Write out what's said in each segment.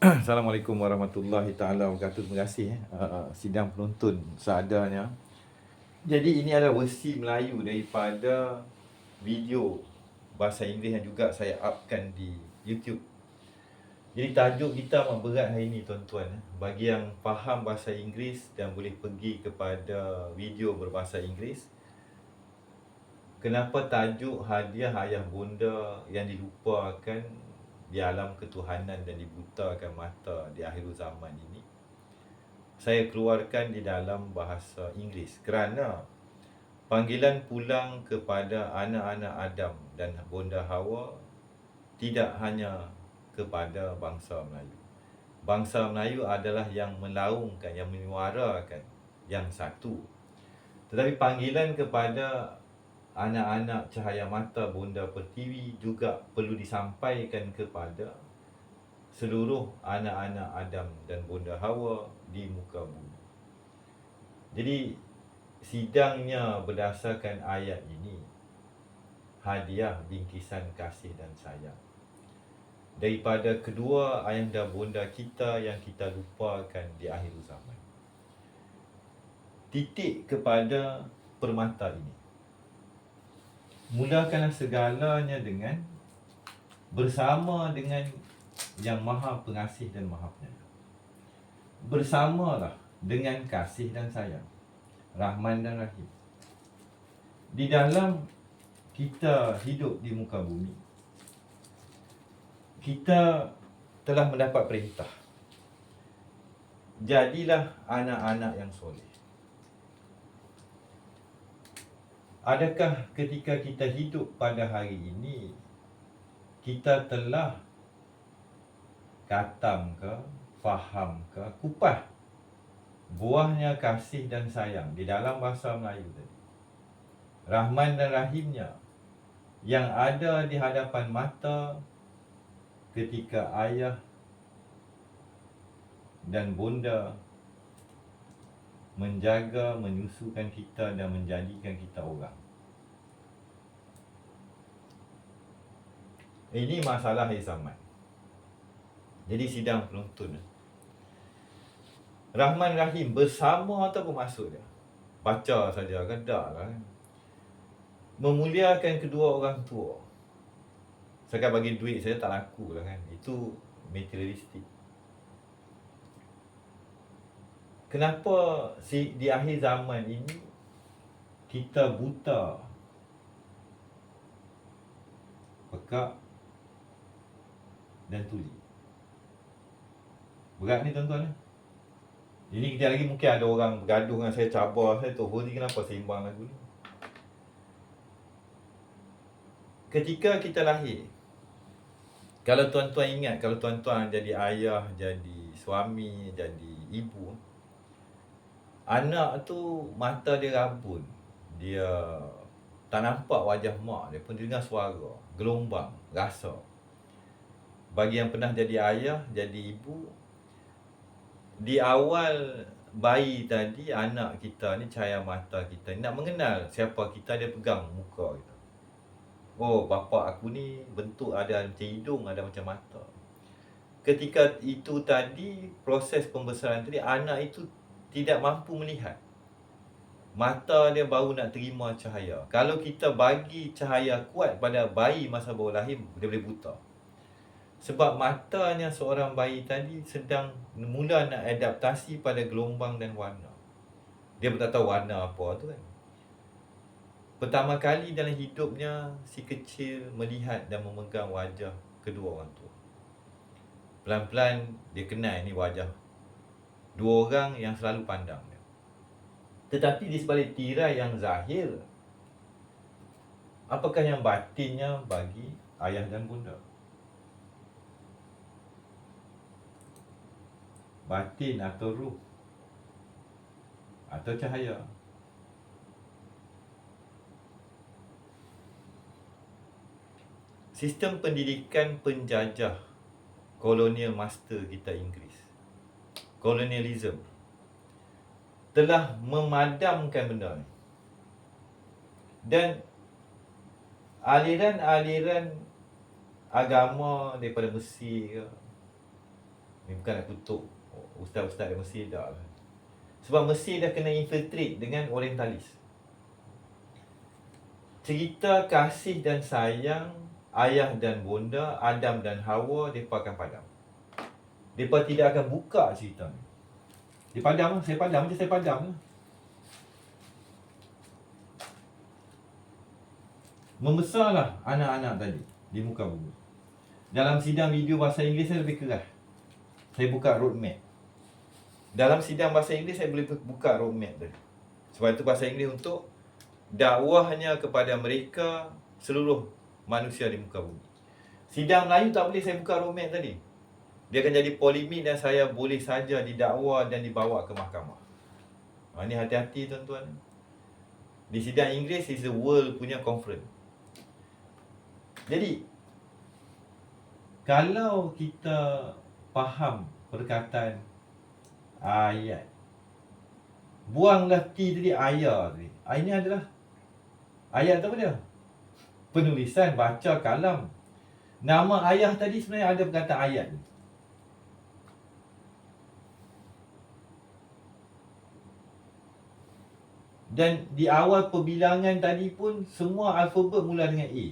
Assalamualaikum warahmatullahi taala wabarakatuh. Terima kasih eh uh, sidang penonton seadanya. Jadi ini adalah versi Melayu daripada video bahasa Inggeris yang juga saya upkan di YouTube. Jadi tajuk kita amat berat hari ini tuan-tuan eh. Bagi yang faham bahasa Inggeris dan boleh pergi kepada video berbahasa Inggeris. Kenapa tajuk hadiah ayah bunda yang dilupakan di alam ketuhanan dan dibutakan mata di akhir zaman ini saya keluarkan di dalam bahasa Inggeris kerana panggilan pulang kepada anak-anak Adam dan bonda Hawa tidak hanya kepada bangsa Melayu. Bangsa Melayu adalah yang melaungkan yang menyuarakan yang satu. Tetapi panggilan kepada anak-anak cahaya mata Bonda Pertiwi juga perlu disampaikan kepada seluruh anak-anak Adam dan Bonda Hawa di muka bumi. Jadi sidangnya berdasarkan ayat ini hadiah bingkisan kasih dan sayang daripada kedua ayahanda bonda kita yang kita lupakan di akhir zaman. Titik kepada permata ini mulakanlah segalanya dengan bersama dengan yang maha pengasih dan maha penyayang. Bersamalah dengan kasih dan sayang. Rahman dan Rahim. Di dalam kita hidup di muka bumi, kita telah mendapat perintah. Jadilah anak-anak yang soleh. Adakah ketika kita hidup pada hari ini kita telah katam ke, faham ke, kupas buahnya kasih dan sayang di dalam bahasa Melayu tadi. Rahman dan Rahimnya yang ada di hadapan mata ketika ayah dan bunda menjaga, menyusukan kita dan menjadikan kita orang. Ini masalah akhir zaman. Jadi sidang penonton. Rahman Rahim bersama ataupun masuk dia. Baca saja kan tak lah. Memuliakan kedua orang tua. Saya bagi duit saya tak laku lah kan. Itu materialistik. Kenapa si di akhir zaman ini kita buta? Pekak dan tuli. Berat ni tuan-tuan eh? ini kita lagi mungkin ada orang bergaduh dengan saya cabar saya tu ni kenapa seimbang lagu ni? Ketika kita lahir kalau tuan-tuan ingat kalau tuan-tuan jadi ayah jadi suami jadi ibu Anak tu mata dia rabun. Dia tak nampak wajah mak dia pun dengar suara, gelombang, rasa. Bagi yang pernah jadi ayah, jadi ibu, di awal bayi tadi anak kita ni cahaya mata kita nak mengenal siapa kita dia pegang muka kita. Oh, bapa aku ni bentuk ada macam hidung, ada macam mata. Ketika itu tadi proses pembesaran tadi anak itu tidak mampu melihat. Mata dia baru nak terima cahaya. Kalau kita bagi cahaya kuat pada bayi masa baru lahir, dia boleh buta. Sebab matanya seorang bayi tadi sedang mula nak adaptasi pada gelombang dan warna. Dia pun tak tahu warna apa tu kan. Pertama kali dalam hidupnya, si kecil melihat dan memegang wajah kedua orang tua. Pelan-pelan dia kenal ni wajah dua orang yang selalu pandang dia. Tetapi di sebalik tirai yang zahir, apakah yang batinnya bagi ayah dan bunda? Batin atau ruh? Atau cahaya? Sistem pendidikan penjajah kolonial master kita Inggeris colonialism telah memadamkan benda ni. Dan aliran-aliran agama daripada Mesir ke, bukan nak kutuk ustaz-ustaz dari Mesir dah lah. Sebab Mesir dah kena infiltrate dengan orientalis. Cerita kasih dan sayang ayah dan bunda, Adam dan Hawa, mereka akan padam. Mereka tidak akan buka cerita ni. Dia padam saya padam macam saya padam lah. Membesarlah anak-anak tadi di muka bumi. Dalam sidang video bahasa Inggeris saya lebih keras. Saya buka roadmap. Dalam sidang bahasa Inggeris saya boleh buka roadmap tadi. Sebab itu bahasa Inggeris untuk dakwahnya kepada mereka seluruh manusia di muka bumi. Sidang Melayu tak boleh saya buka roadmap tadi. Dia akan jadi polemik dan saya boleh saja didakwa dan dibawa ke mahkamah. Ha, ini hati-hati tuan-tuan. Di sidang Inggeris is the world punya conference. Jadi, kalau kita faham perkataan ayat. Buanglah T tadi ayat tadi. Ah, ini adalah ayat apa dia? Penulisan, baca, kalam. Nama ayah tadi sebenarnya ada perkataan ayat ni. Dan di awal perbilangan tadi pun semua alfabet mula dengan A.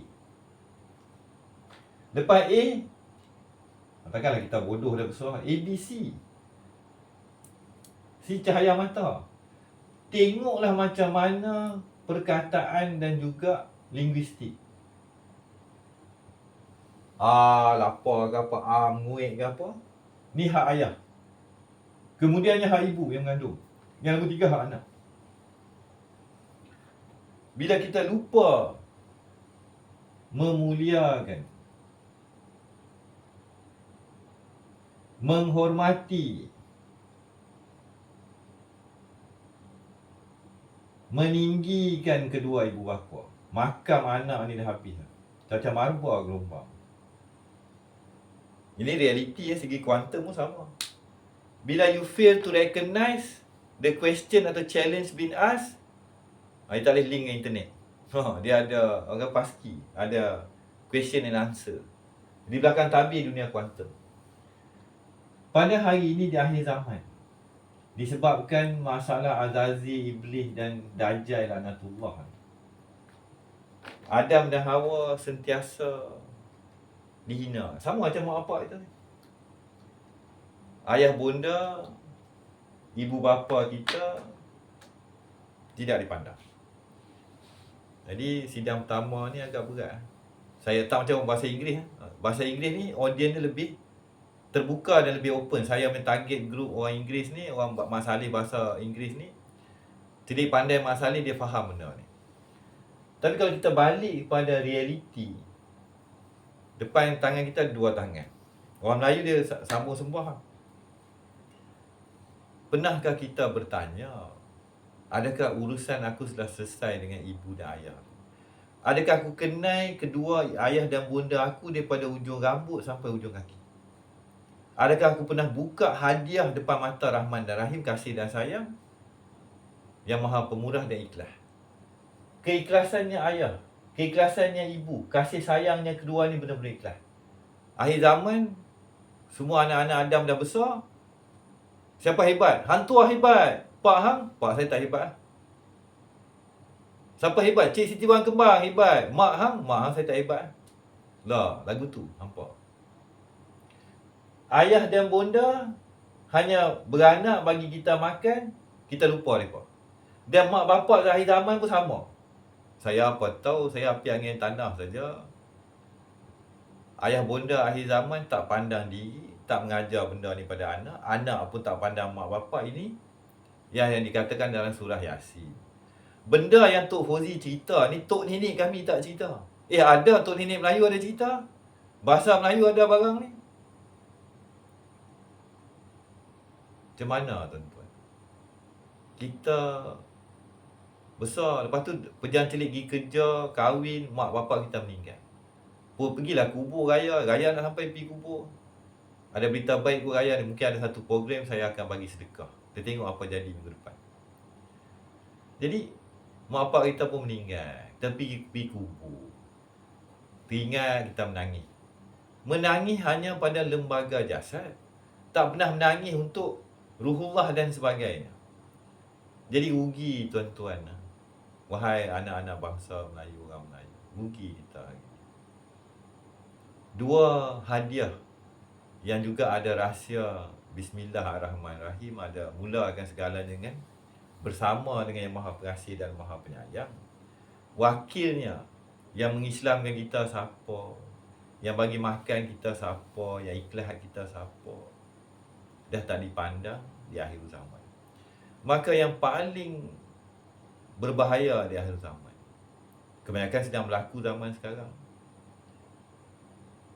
Lepas A, katakanlah kita bodoh dah besar, A, B, C si cahaya mata. Tengoklah macam mana perkataan dan juga linguistik. Ah, lapar ke apa, ah, muik ke apa. Ni hak ayah. Kemudiannya hak ibu yang mengandung. Yang nombor tiga hak anak. Bila kita lupa memuliakan menghormati meninggikan kedua ibu bapa. Makam anak ni dah habis. Macam marbah gelombang. Ini realiti ya, segi kuantum pun sama. Bila you fail to recognize the question atau challenge being asked, ah, you tak boleh link dengan internet. Ha, dia ada orang pasti, ada question and answer. Di belakang tabir dunia kuantum. Pada hari ini di akhir zaman, disebabkan masalah Azazi, Iblis dan Dajjal Lanatullah. Adam dan Hawa sentiasa dihina. Sama macam mak bapak itu. Ayah bunda, ibu bapa kita tidak dipandang. Jadi sidang pertama ni agak berat. Saya tak macam bahasa Inggeris. Bahasa Inggeris ni audience dia lebih terbuka dan lebih open. Saya main target group orang Inggeris ni, orang masalah bahasa Inggeris ni. Jadi pandai masalah dia faham benda ni. Tapi kalau kita balik kepada realiti, depan tangan kita dua tangan. Orang Melayu dia sambung sembah. Pernahkah kita bertanya, adakah urusan aku sudah selesai dengan ibu dan ayah? Adakah aku kenal kedua ayah dan bunda aku daripada ujung rambut sampai ujung kaki? Adakah aku pernah buka hadiah depan mata Rahman dan Rahim kasih dan sayang yang maha pemurah dan ikhlas. Keikhlasannya ayah, keikhlasannya ibu, kasih sayangnya kedua ni benar-benar ikhlas. Akhir zaman semua anak-anak Adam dah besar. Siapa hebat? Hantu hebat. Pak Hang, pak saya tak hebat. Siapa hebat? Cik Siti Wan Kembang hebat. Mak Hang, mak Hang saya tak hebat. Lah, lagu tu nampak ayah dan bonda hanya beranak bagi kita makan, kita lupa mereka. Dan mak bapak akhir zaman pun sama. Saya apa tahu, saya api angin tanah saja. Ayah bonda akhir zaman tak pandang diri, tak mengajar benda ni pada anak. Anak pun tak pandang mak bapak ini. Yang yang dikatakan dalam surah Yasin. Benda yang Tok Fozi cerita ni, Tok Nenek kami tak cerita. Eh ada Tok Nenek Melayu ada cerita. Bahasa Melayu ada barang ni. Macam mana tuan-tuan? Kita besar, lepas tu pejalan celik pergi kerja, kahwin, mak bapak kita meninggal. Pun pergilah kubur raya, raya nak sampai pergi kubur. Ada berita baik kubur raya ni, mungkin ada satu program saya akan bagi sedekah. Kita tengok apa jadi minggu depan. Jadi, mak bapak kita pun meninggal. Kita pergi, pergi kubur. Teringat kita menangis. Menangis hanya pada lembaga jasad. tak pernah menangis untuk ruhullah dan sebagainya. Jadi rugi tuan-tuan. Wahai anak-anak bangsa Melayu, orang Melayu. Rugi kita. Dua hadiah yang juga ada rahsia Bismillahirrahmanirrahim ada mulakan segalanya dengan bersama dengan yang Maha Pengasih dan Maha Penyayang. Wakilnya yang mengislamkan kita siapa, yang bagi makan kita siapa, yang ikhlas kita siapa. Dah tak dipandang di akhir zaman. Maka yang paling berbahaya di akhir zaman. Kebanyakan sedang berlaku zaman sekarang.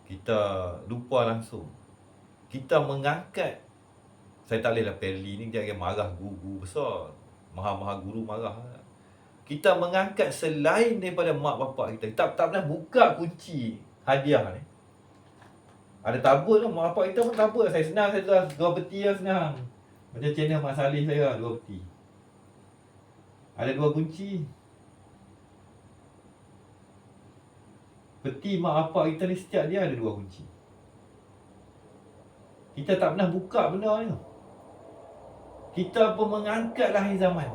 Kita lupa langsung. Kita mengangkat saya tak bolehlah Perli ni dia akan marah guru besar. Maha-maha guru marah. Kita mengangkat selain daripada mak bapak kita. Kita tak pernah buka kunci hadiah ni. Ada tabur lah. Mak bapak kita pun tabur. Saya senang saya dah dua peti lah senang. Macam channel Mak Salih saya dua peti. Ada dua kunci. Peti mak bapak kita ni setiap dia ada dua kunci. Kita tak pernah buka benda ni. Kita pun mengangkat lahir zaman.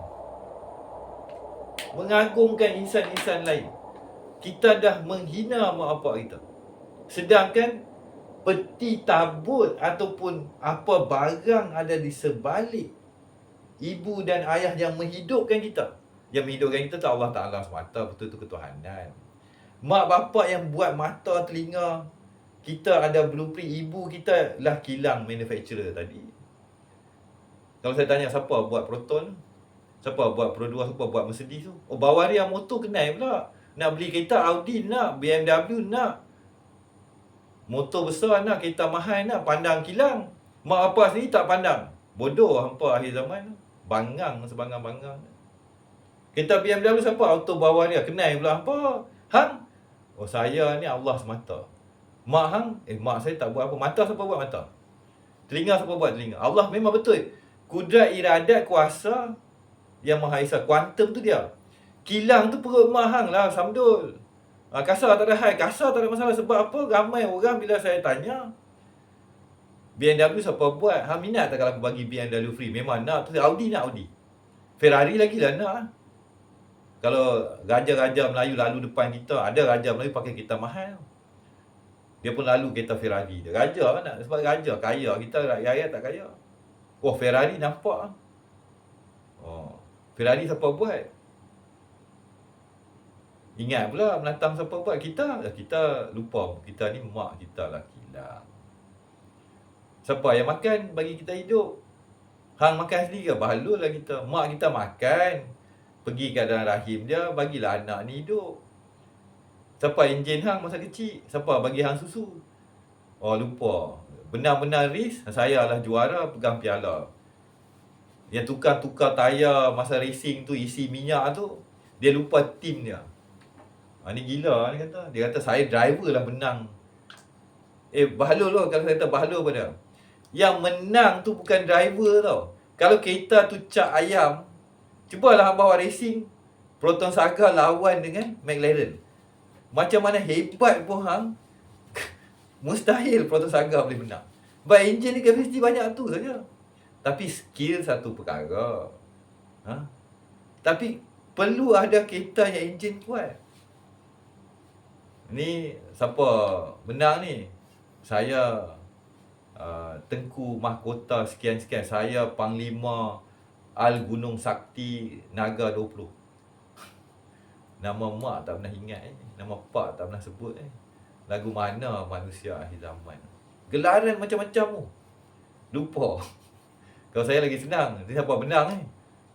Mengagungkan insan-insan lain. Kita dah menghina mak bapak kita. Sedangkan peti tabut ataupun apa barang ada di sebalik ibu dan ayah yang menghidupkan kita. Yang menghidupkan kita tu Allah Ta'ala semata betul-betul ketuhanan. Mak bapak yang buat mata, telinga, kita ada blueprint ibu kita lah kilang manufacturer tadi. Kalau saya tanya siapa buat Proton, siapa buat Pro 2, siapa buat Mercedes tu? Oh, Bavaria motor kenal pula. Nak beli kereta Audi nak, BMW nak, Motor besar nak, kereta mahal nak, pandang kilang. Mak apa sendiri tak pandang. Bodoh hampa akhir zaman. Bangang sebangang-bangang. Kereta BMW siapa? Auto bawah dia. Kenal pula hampa. Hang? Oh saya ni Allah semata. Mak hang? Eh mak saya tak buat apa. Mata siapa buat mata? Telinga siapa buat telinga? Allah memang betul. Kudrat iradat kuasa yang Maha Esa. Kuantum tu dia. Kilang tu perut mak hang lah. Samdul. Ha, kasar tak ada hal. Kasar tak ada masalah. Sebab apa? Ramai orang bila saya tanya. BMW siapa buat? Ha, minat tak kalau aku bagi BMW free? Memang nak. Terus Audi nak Audi. Ferrari lagi lah nak. Kalau raja-raja Melayu lalu depan kita, ada raja Melayu pakai kereta mahal. Dia pun lalu kereta Ferrari. Dia raja kan nak. Sebab raja, kaya. Kita rakyat tak kaya. Oh, Ferrari nampak. Oh, Ferrari siapa buat? Ingat pula menatang siapa buat kita Kita lupa Kita ni mak kita lah kilang Siapa yang makan bagi kita hidup Hang makan sendiri ke? Bahalul lah kita Mak kita makan Pergi ke dalam rahim dia Bagilah anak ni hidup Siapa enjin hang masa kecil Siapa bagi hang susu Oh lupa Benar-benar risk Saya lah juara pegang piala Yang tukar-tukar tayar masa racing tu Isi minyak tu Dia lupa tim dia Ha, ni gila ni kata. Dia kata saya driver lah menang. Eh bahalul lah kalau saya kata bahalul pada. Yang menang tu bukan driver tau. Kalau kereta tu cak ayam. Cubalah hang bawa racing. Proton Saga lawan dengan McLaren. Macam mana hebat pun hang. Mustahil Proton Saga boleh menang. Sebab enjin ni kapasiti banyak tu saja. Tapi skill satu perkara. Ha? Tapi perlu ada kereta yang enjin kuat. Ni siapa menang ni? Saya uh, Tengku Mahkota sekian-sekian. Saya Panglima Al Gunung Sakti Naga 20. Nama mak tak pernah ingat eh. Nama pak tak pernah sebut eh. Lagu mana manusia akhir zaman. Gelaran macam-macam tu. Lupa. Kalau saya lagi senang, dia siapa menang eh?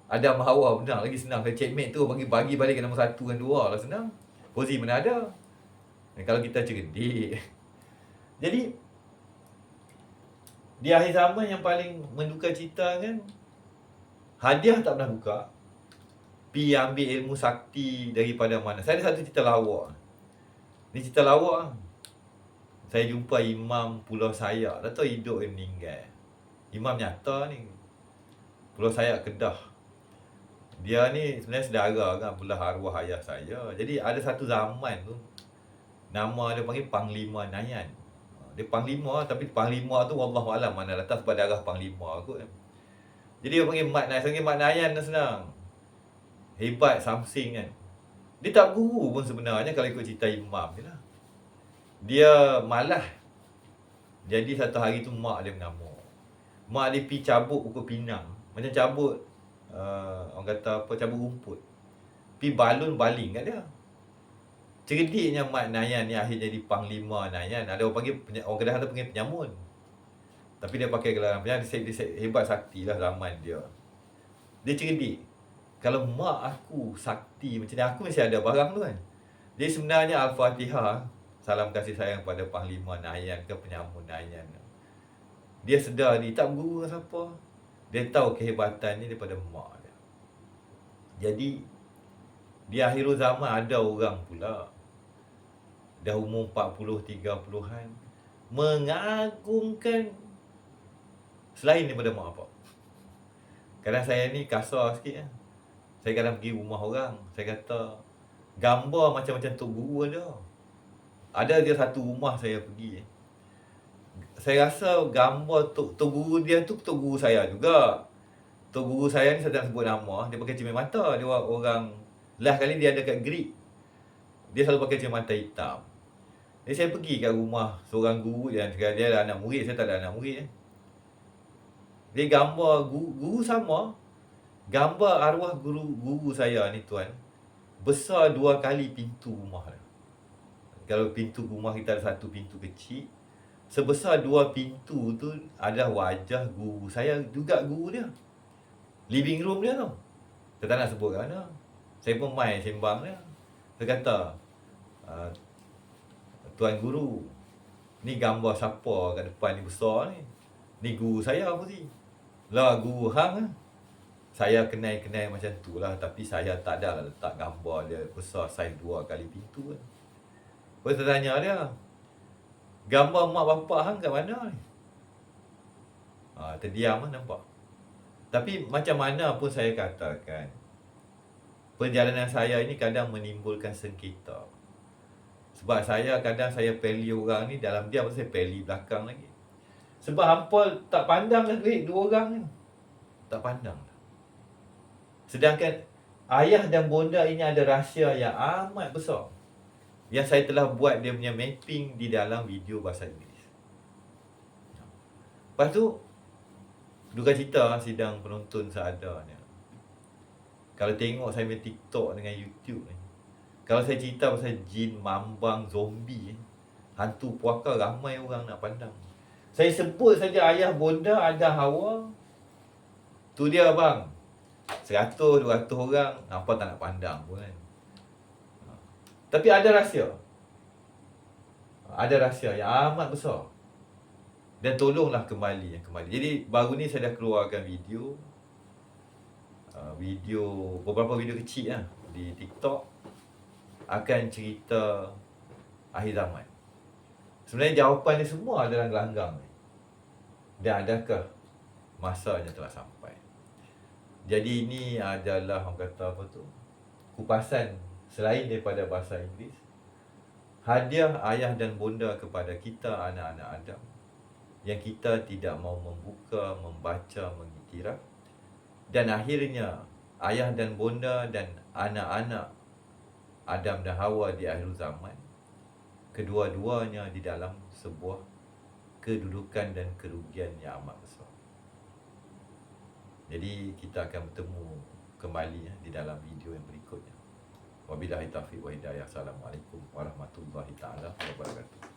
Ada Mahawa menang lagi senang. Kalau checkmate tu bagi bagi balik ke nombor satu dan dua lah senang. Pozi mana ada? Dan kalau kita cerdik. Jadi di akhir zaman yang paling menduka cita kan hadiah tak pernah buka. Pi ambil ilmu sakti daripada mana. Saya ada satu cerita lawak. Ni cerita lawak. Saya jumpa imam Pulau Sayak. Tak tahu hidup ke meninggal. Imam nyata ni. Pulau Sayak Kedah. Dia ni sebenarnya sedara kan belah arwah ayah saya. Jadi ada satu zaman tu Nama dia panggil Panglima Nayan. Dia panglima tapi panglima tu wallahu alam mana letak sebab darah panglima kot. Jadi dia panggil mat nayan, panggil mat nayan dah senang. Hebat something kan. Dia tak guru pun sebenarnya kalau ikut cerita imam je lah. Dia malah. Jadi satu hari tu mak dia mengamuk. Mak dia pergi cabut pukul pinang. Macam cabut, uh, orang kata apa, cabut rumput. Pergi balun baling kat dia. Cerdiknya Mat Nayan ni akhirnya jadi Panglima Nayan. Ada orang panggil, orang Kedah tu panggil penyamun. Tapi dia pakai gelaran penyamun, dia, dia, dia, hebat sakti lah zaman dia. Dia cerdik kalau mak aku sakti macam ni aku mesti ada barang tu kan. Jadi sebenarnya al-fatihah salam kasih sayang pada panglima Nayan ke penyamun Nayan dia sedar ni tak guru dengan siapa. Dia tahu kehebatan ni daripada mak dia. Jadi di akhir zaman ada orang pula dah umur 40 30-an mengagungkan selain daripada mak apa kadang saya ni kasar sikit ya. Saya kadang pergi rumah orang Saya kata Gambar macam-macam Tok Guru ada. Ada dia satu rumah saya pergi. Saya rasa gambar Tok, Tok Guru dia tu Tok Guru saya juga. Tok Guru saya ni saya tak sebut nama Dia pakai cermin mata. Dia orang Last kali dia ada kat grid Dia selalu pakai cermin mata hitam. Jadi saya pergi kat rumah Seorang guru dan dia ada anak murid Saya tak ada anak murid Dia gambar guru, guru sama Gambar arwah guru guru saya ni tuan Besar dua kali pintu rumah Kalau pintu rumah kita ada satu pintu kecil Sebesar dua pintu tu ada wajah guru saya juga guru dia. Living room dia tu Saya tak nak sebut kat mana. Saya pun main sembang dia. Saya kata uh, Tuan guru Ni gambar siapa kat depan ni besar ni? Ni guru saya apa sih? Lah guru hang lah saya kenal-kenal macam tu lah Tapi saya tak ada lah letak gambar dia Besar saiz dua kali pintu kan. Lepas saya tanya dia Gambar mak bapak hang kat mana ni? Ha, terdiam lah nampak. Tapi macam mana pun saya katakan Perjalanan saya ini kadang menimbulkan sengketa. Sebab saya kadang saya peli orang ni Dalam diam saya peli belakang lagi. Sebab hampa tak pandang lah dua orang ni. Tak pandang lah Sedangkan ayah dan bonda ini ada rahsia yang amat besar. Yang saya telah buat dia punya mapping di dalam video bahasa Inggeris. Lepas tu, duka cita sidang penonton seadanya. Kalau tengok saya punya TikTok dengan YouTube ni. Kalau saya cerita pasal jin, mambang, zombie. Hantu puaka ramai orang nak pandang. Saya sebut saja ayah bonda ada hawa. Tu dia bang. Seratus, dua ratus orang Nampak tak nak pandang pun kan. Tapi ada rahsia. Ada rahsia yang amat besar. Dan tolonglah kembali yang kembali. Jadi baru ni saya dah keluarkan video. Uh, Video Beberapa video kecil lah Di TikTok Akan cerita Akhir zaman. Sebenarnya jawapan ni semua adalah gelanggang ni. Dan adakah Masanya telah sampai jadi ini adalah orang kata apa tu kupasan selain daripada bahasa Inggeris hadiah ayah dan bonda kepada kita anak-anak Adam yang kita tidak mau membuka, membaca, mengiktiraf dan akhirnya ayah dan bonda dan anak-anak Adam dan Hawa di akhir zaman kedua-duanya di dalam sebuah kedudukan dan kerugian yang amat besar. Jadi kita akan bertemu kembali ya, di dalam video yang berikutnya. Wabillahi taufiq wa hidayah. Assalamualaikum warahmatullahi taala wabarakatuh.